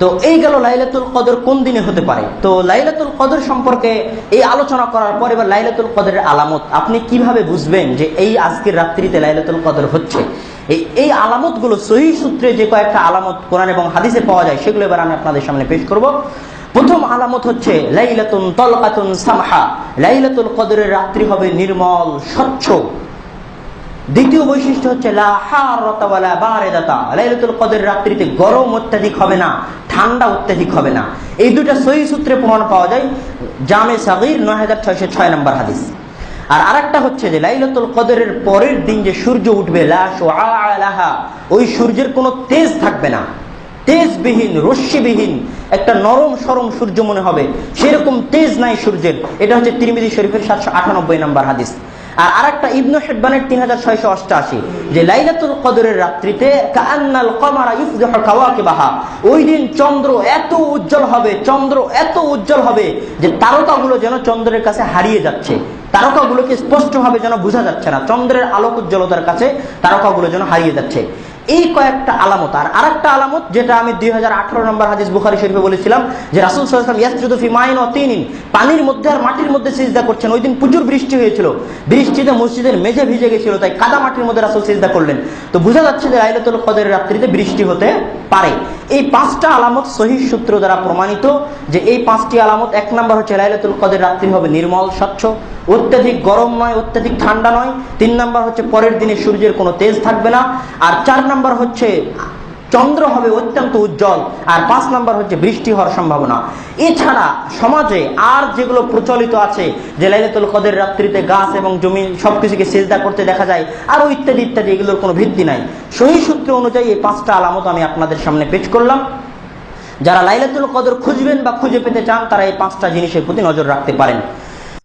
তো এই গেল লাইলাতুল কদর, কোন দিনে হতে পারে? তো লাইলাতুল কদর সম্পর্কে এই আলোচনা করার পর এবার লাইলাতুল কদরের আলামত, আপনি কীভাবে বুঝবেন যে এই আজকের রাত্রিতে লাইলাতুল কদর হচ্ছে? এই এই আলামতগুলো সহি সূত্রে যে কয়েকটা আলামত কোরআন এবং হাদিসে পাওয়া যায়, সেগুলো এবার আমি আপনাদের সামনে পেশ করব। প্রথম আলামত হচ্ছে লাইলাতুন তলকাতুন সামহা। লাইলাতুল কদরের রাত্রি হবে নির্মল, স্বচ্ছ। দ্বিতীয় বৈশিষ্ট্য হচ্ছে রাত্রিতে গরম অত্যাধিক হবে না, ঠান্ডা অত্যাধিক হবে না। এই দুটো সহি সূত্রে প্রমাণ পাওয়া যায়, জামে সাগীর 9606 নম্বর হাদিস। আর আরেকটা হচ্ছে যে, লাইলাতুল কদরের পরের দিন যে সূর্য উঠবে লাহা ওই সূর্যের কোনো তেজ থাকবে না। তেজবিহীন, রশ্মিবিহীন, একটা নরম সরম সূর্য মনে হবে। সেরকম তেজ নাই সূর্যের। এটা হচ্ছে তিরমিজি শরীফের সাতশো আটানব্বই নম্বর হাদিস। আর আরেকটা ইবনু হেব্বানের তিন হাজার ছয়শো অষ্টআশি যে লাইলাতুল কদরের রাত্রিতে কান্নাল কমারা ইফজাহু কাওয়াকিবাহা, ওই দিন চন্দ্র এত উজ্জ্বল হবে, চন্দ্র এত উজ্জ্বল হবে যে তারকাগুলো যেন চন্দ্রের কাছে হারিয়ে যাচ্ছে। তারকাগুলোকে স্পষ্টভাবে যেন বোঝা যাচ্ছে না, চন্দ্রের আলোক উজ্জ্বলতার কাছে তারকাগুলো যেন হারিয়ে যাচ্ছে। এই কয়েকটা আলামত, আর আরেকটা আলামত যেটা আমি দুই হাজার আঠারো নম্বর হাদিস বুখারি শরীফে বলেছিলাম, যে রাসুল সাল্লাম ইয়াসজুদুফি মাইন অতিনিন পানির মধ্যে আর মাটির মধ্যে সিজদা করছেন। ওই দিন প্রচুর বৃষ্টি হয়েছিল। বৃষ্টিতে মসজিদের মেঝে ভিজে গেছিল, তাই কাদা মাটির মধ্যে রাসুল সিজদা করলেন। তো বোঝা যাচ্ছে যে লাইলাতুল খদের রাত্রিতে বৃষ্টি হতে পারে। এই পাঁচটা আলামত সহি সূত্র দ্বারা প্রমাণিত যে এই পাঁচটি আলামত এক নম্বর হচ্ছে লাইলাতুল কদের রাত্রি হবে নির্মল, স্বচ্ছ, অত্যাধিক গরম নয়, অত্যাধিক ঠান্ডা নয়। তিন নম্বর হচ্ছে পরের দিনে সূর্যের কোনো তেজ থাকবে না। আর চার নম্বর হচ্ছে চন্দ্র হবে অত্যন্ত উজ্জ্বল, আর পাঁচ নাম্বার হচ্ছে বৃষ্টি হওয়ার সম্ভাবনা। এছাড়া সমাজে আর যেগুলো প্রচলিত আছে, যে লাইলাতুল কদের রাত্রিতে গাছ এবং জমি সবকিছুকে সেজদা করতে দেখা যায়, আরও ইত্যাদি ইত্যাদি, এগুলোর কোনো ভিত্তি নাই। সহি সূত্র অনুযায়ী এই পাঁচটা আলামত আমি আপনাদের সামনে পেশ করলাম। যারা লাইলাতুল কদর খুঁজবেন বা খুঁজে পেতে চান, তারা এই পাঁচটা জিনিসের প্রতি নজর রাখতে পারেন।